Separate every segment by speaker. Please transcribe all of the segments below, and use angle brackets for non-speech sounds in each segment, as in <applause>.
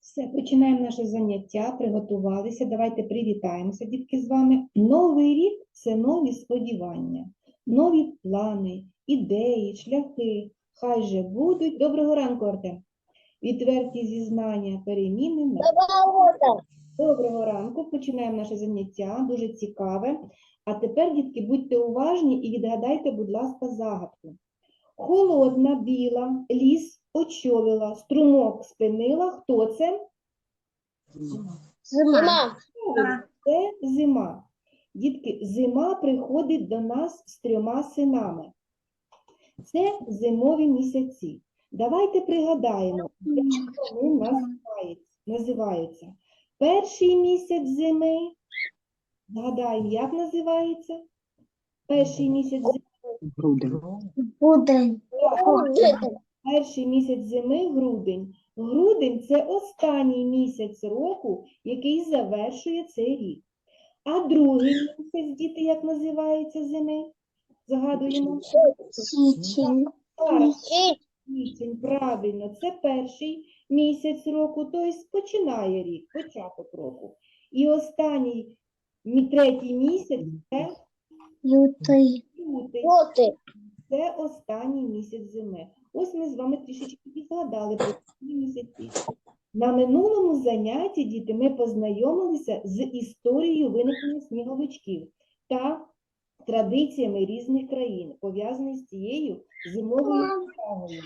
Speaker 1: Все, починаємо наше заняття, приготувалися. Давайте привітаємося, дітки, з вами. Новий рік це нові сподівання, нові плани, ідеї, шляхи. Хай же будуть. Доброго ранку, Артем. Відверті зізнання, переміни. на-
Speaker 2: Доброе
Speaker 1: Доброго ранку. Починаємо наше заняття, дуже цікаве. А тепер, дітки, будьте уважні і відгадайте, будь ласка, загадку. Холодна, біла, ліс очолила, струмок спинила. Хто це?
Speaker 2: Зима.
Speaker 1: Це зима. Дітки, зима приходить до нас з трьома синами. Це зимові місяці. Давайте пригадаємо, як вони називаються- називаються. Перший місяць зими. Згадаємо, як називається? Перший місяць зими.
Speaker 3: Грудень.
Speaker 2: Будень.
Speaker 1: Перший місяць зими грудень. Грудень це останній місяць року, який завершує цей рік. А другий місяць, діти, як називається зими? Згадуємо.
Speaker 2: Січень.
Speaker 1: Січень, правильно, це перший місяць року, тобто починає рік, початок року. І останній третій місяць це
Speaker 2: Лютий.
Speaker 1: лютий.
Speaker 2: Лютий.
Speaker 1: Це останній місяць зими. Ось ми з вами трішечки і згадали про ці місяці. На минулому занятті, діти, ми познайомилися з історією виникнення сніговичків та традиціями різних країн, пов'язаних з цією зимовою справою.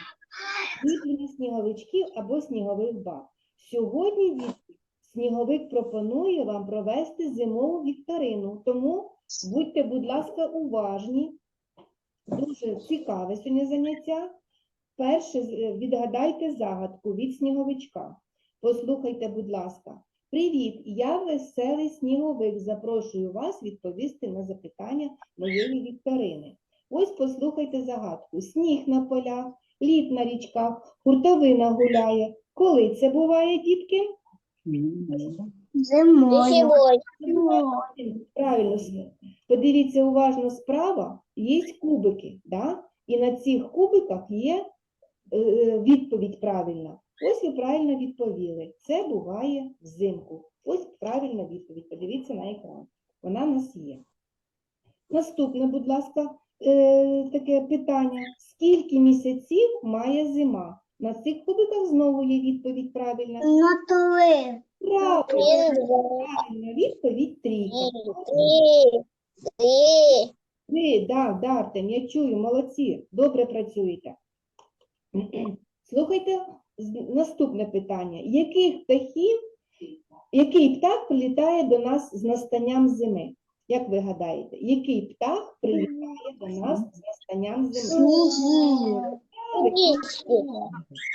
Speaker 1: Виплення сніговичків або снігових баб. Сьогодні, дітки, сніговик пропонує вам провести зимову вікторину, тому будьте, будь ласка, уважні. Дуже цікаве сьогодні заняття. Перше, е, відгадайте загадку від сніговичка. Послухайте, будь ласка. Привіт, я веселий сніговик. Запрошую вас відповісти на запитання моєї вікторини. Ось послухайте загадку. Сніг на полях, лід на річках, хуртовина гуляє. Коли це буває, дітки?
Speaker 2: Зимою.
Speaker 1: Правильно, подивіться уважно справа, є кубики, да? і на цих кубиках є відповідь правильна. Ось ви правильно відповіли. Це буває взимку. Ось правильна відповідь. Подивіться на екран. Вона в нас є. Наступне, будь ласка, е, таке питання. Скільки місяців має зима? На цих кубиках знову є відповідь правильна.
Speaker 2: На три.
Speaker 1: Правильно, правильна відповідь трійка.
Speaker 2: Три. Три.
Speaker 1: Ви, да, да, Артем, я чую, молодці, добре працюєте. <clears throat> Слухайте наступне питання. Яких птахів, який птах прилітає до нас з настанням зими? Як ви гадаєте, який птах прилітає до нас з настанням зими?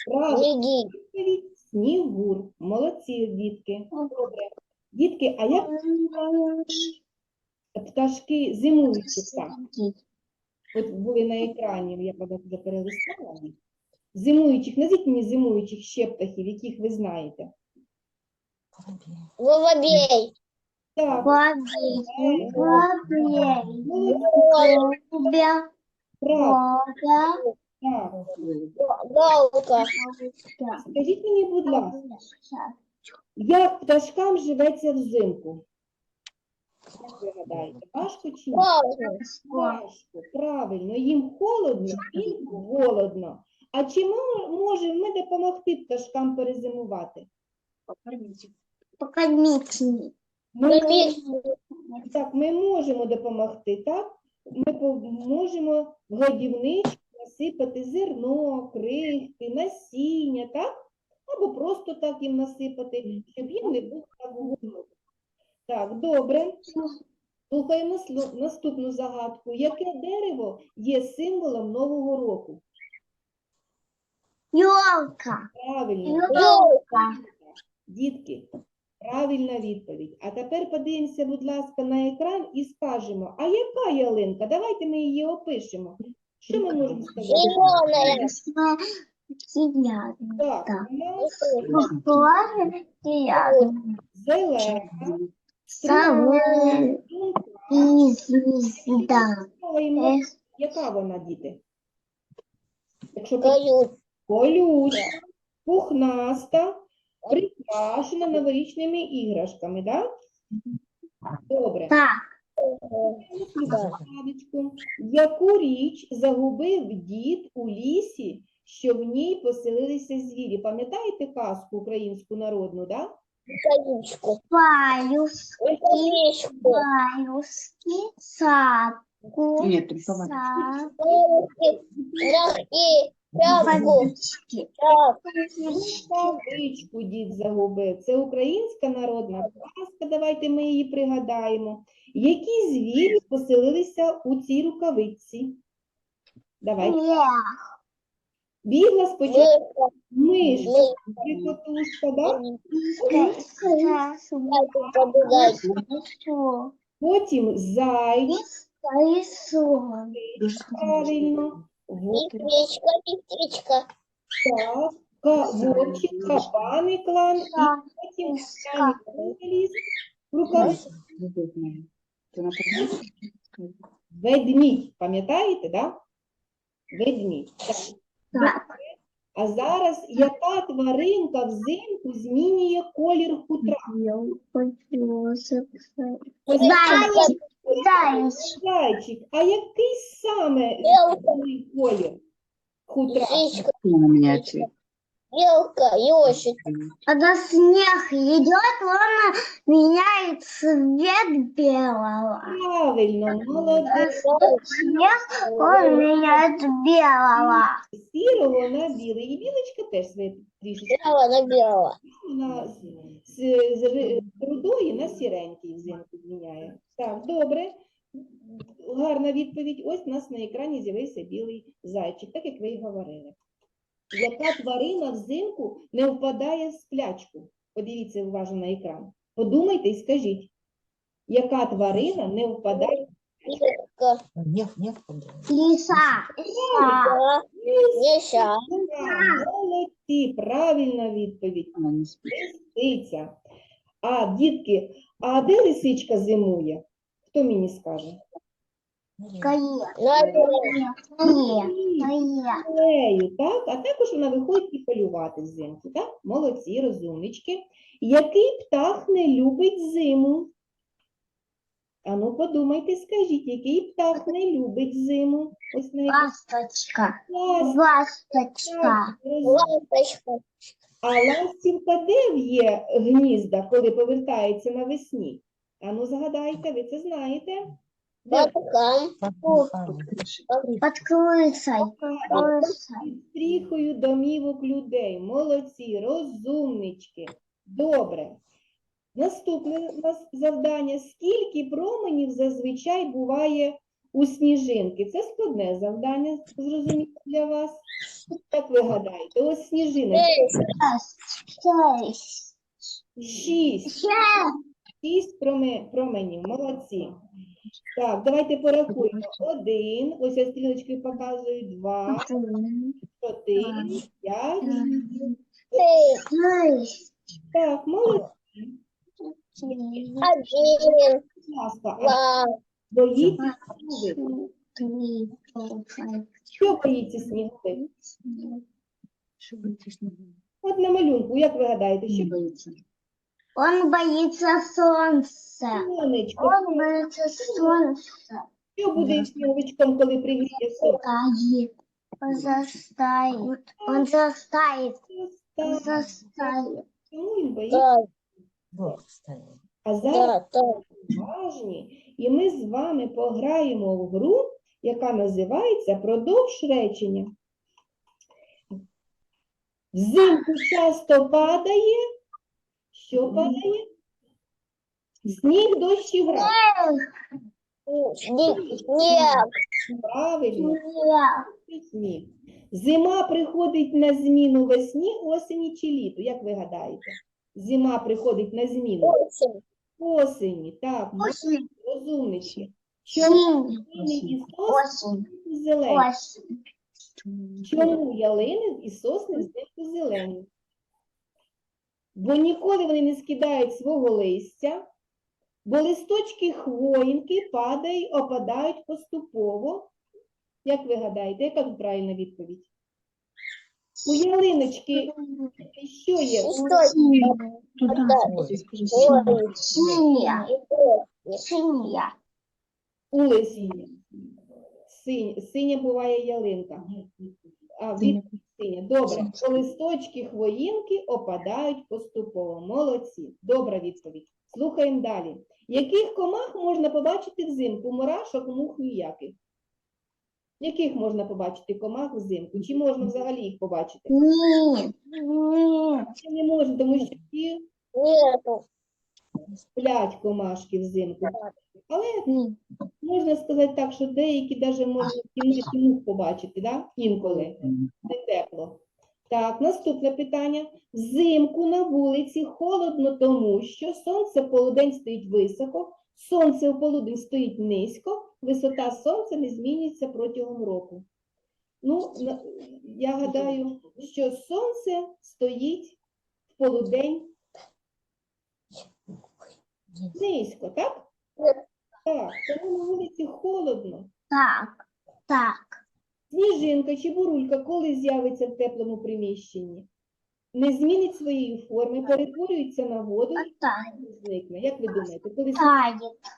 Speaker 1: Правильно, відповідь Снігур. Молодці, дітки. Добре. Дітки, а як пташки зимуючі птахи? От були на екрані, я вже перелистала. Зимуючих, назвіть мені зимуючих ще птахів, яких ви знаєте.
Speaker 2: Воробей.
Speaker 1: Так,
Speaker 2: Воробей. Воробей. Голубя.
Speaker 1: правда, так.
Speaker 2: Галка.
Speaker 1: Скажіть мені, будь ласка, як пташкам живеться взимку? Як ви гадаєте, важко чи ні? Важко, правильно, їм холодно і голодно. А чи можемо ми допомогти пташкам перезимувати?
Speaker 2: Покормите.
Speaker 1: Ми Так, ми можемо допомогти, так? Ми можемо в годівничку насипати зерно, крихти, насіння, так? Або просто так їм насипати, щоб їм не було так голодно. Так, добре. Слухаємо наступну загадку. Яке дерево є символом Нового року?
Speaker 2: Елка.
Speaker 1: Правильно.
Speaker 2: Елка.
Speaker 1: Дітки, правильна відповідь. А тепер подивимося, будь ласка, на екран і скажемо, а яка ялинка? Давайте ми її опишемо. Що ми можемо сказати?
Speaker 2: Зеленая.
Speaker 1: Так, зелена. Яка вона, діти? Якщо. Колюча, пухнаста, прикрашена новорічними іграшками, так? Добре.
Speaker 2: Так.
Speaker 1: Яку річ загубив дід у лісі, що в ній поселилися звірі? Пам'ятаєте казку українську народну, да?
Speaker 3: Рукавичку.
Speaker 2: Паюски, паюски, садку,
Speaker 4: Нет, рисовать.
Speaker 2: сад,
Speaker 1: Рукавичку дід загубив. Це українська народна казка, давайте ми її пригадаємо. Які звірі поселилися у цій рукавичці? Давайте. Бігла спочатку мишка, котушка, да? потім зайчик, правильно, вот
Speaker 3: Электричка. Электричка.
Speaker 1: так, ка- вовчик, кабаний клан, і
Speaker 2: Так,
Speaker 1: потім
Speaker 2: лиска.
Speaker 1: останній ліс, рукавичка.
Speaker 4: Ты на
Speaker 1: Ведмідь, пам'ятаєте, да? Ведмідь. Так.
Speaker 2: Так.
Speaker 1: А зараз яка тваринка взимку змінює колір хутра?
Speaker 2: Зайчик, зайчик,
Speaker 1: Зайчик, а який саме
Speaker 3: Белка.
Speaker 1: змінює колір хутра?
Speaker 3: Лисичка.
Speaker 4: на меняте.
Speaker 3: Белка. Ёжик.
Speaker 2: Когда снег идет, он меняет цвет белого.
Speaker 1: Правильно, молодець.
Speaker 2: Снег, он меняет белого.
Speaker 1: Сірого на білий. І білочка теж своє трішечки.
Speaker 3: Белого на белого.
Speaker 1: Вона з, з, з ри- рудої на сіренький взимку зміняє. Так, добре. Гарна відповідь. Ось у нас на екрані з'явився білий зайчик, так як ви і говорили. Яка тварина взимку не впадає в сплячку? Подивіться уважно на екран. Подумайте і скажіть, яка тварина не впадає
Speaker 3: Белка.
Speaker 5: Нет, нет, Андрей.
Speaker 2: Лиса.
Speaker 3: Лиса.
Speaker 1: в Молодці, правильна відповідь. Лисиця. А, дітки, а де лисичка зимує? Хто мені скаже? Нею, так? А також вона виходить і полювати взимку, так? Молодці, розумнички. Який птах не любить зиму? Ану, подумайте, скажіть, який птах не любить зиму? Ось на екрані.
Speaker 2: Ласточка.
Speaker 1: Ластівка,
Speaker 2: Ласточка.
Speaker 3: Лампочка.
Speaker 1: А ластівка де в'є гнізда, коли повертається навесні? Ану, згадайте, ви це знаєте? Під стріхою домівок людей. Молодці, розумнички. Добре. Наступне у нас завдання. Скільки променів зазвичай буває у сніжинки? Це складне завдання, зрозуміло для вас. Як ви гадаєте? Ось сніжиночка.
Speaker 2: Шесть.
Speaker 1: Шість. Шість проме- променів. Молодці. Так, давайте порахуємо. Один. Ось я стрілочкою показую. Два, чотири, п'ять. Так, молодці.
Speaker 3: Один.
Speaker 1: Будь ласка,
Speaker 3: Два.
Speaker 1: боїться сніговик? Що боїться сніговик?
Speaker 4: Что боитесь, не
Speaker 1: От на малюнку, як ви гадаєте, що
Speaker 4: боится?
Speaker 2: Он боится солнца.
Speaker 1: сонечко?
Speaker 2: Он боится солнца.
Speaker 1: Що буде із сніговичком, коли пригріє сонце?
Speaker 2: Тает. Он застает. Он застает. Он застает.
Speaker 1: Чому він боїться?
Speaker 5: Бог.
Speaker 1: А зараз уважні, і ми з вами пограємо в гру, яка називається «Продовж речення». Взимку часто падає. Що падає? Сніг, дощ і град.
Speaker 3: Снег.
Speaker 1: Правильно, сніг. Зима приходить на зміну весні, осені чи літу. Як ви гадаєте? Зима приходить на зміну осені. Так,
Speaker 2: Осень.
Speaker 1: розумнички. Чому ялини і сосни зелені? Чому ялини і сосни взимку зелені? Бо ніколи вони не скидають свого листя, бо листочки хвоїнки падають, опадають поступово. Як ви гадаєте, яка тут правильна відповідь? У ялиночки що є?
Speaker 2: Синяя.
Speaker 1: Улисіння. Синь, синя буває ялинка. А, від синя. Добре. Листочки хвоїнки опадають поступово. Молодці. Добра відповідь. Слухаємо далі. Яких комах можна побачити взимку? Мурашок, мух, ніяких. Яких можна побачити комах взимку? Чи можна взагалі їх побачити?
Speaker 2: Нет.
Speaker 1: Чи не можна, тому що
Speaker 3: Нету.
Speaker 1: сплять комашки взимку. Але можна сказати так, що деякі навіть можна в кімнаті мух побачити, да? інколи. не тепло. Так, наступне питання. Взимку на вулиці холодно, тому що сонце в полудень стоїть високо, сонце в полудень стоїть низько, висота сонця не змінюється протягом року. Ну, я гадаю, що сонце стоїть в полудень низько, так? Так, тому на вулиці холодно.
Speaker 2: Так. Так.
Speaker 1: Сніжинка чи бурулька коли з'явиться в теплому приміщенні? Не змінить своєї форми, перетворюється на воду і зникне. Як ви думаєте, коли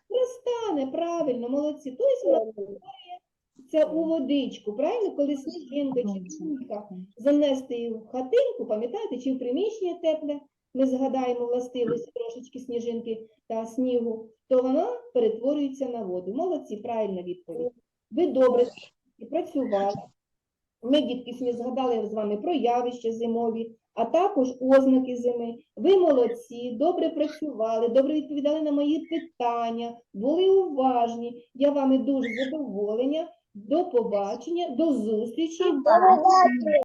Speaker 1: розтане, правильно, молодці. Тобто вона перетворюється у водичку, правильно? Коли сніжинка чи бурулька занести її в хатинку, пам'ятаєте, чи в приміщення тепле, ми згадаємо властивості трошечки сніжинки та снігу, то вона перетворюється на воду. Молодці, правильна відповідь. Ви добре працювали. Ми, дітки, сьогодні згадали з вами про явища зимові, а також ознаки зими. Ви молодці, добре працювали, добре відповідали на мої питання, були уважні. Я вами дуже задоволена. До побачення, до зустрічі.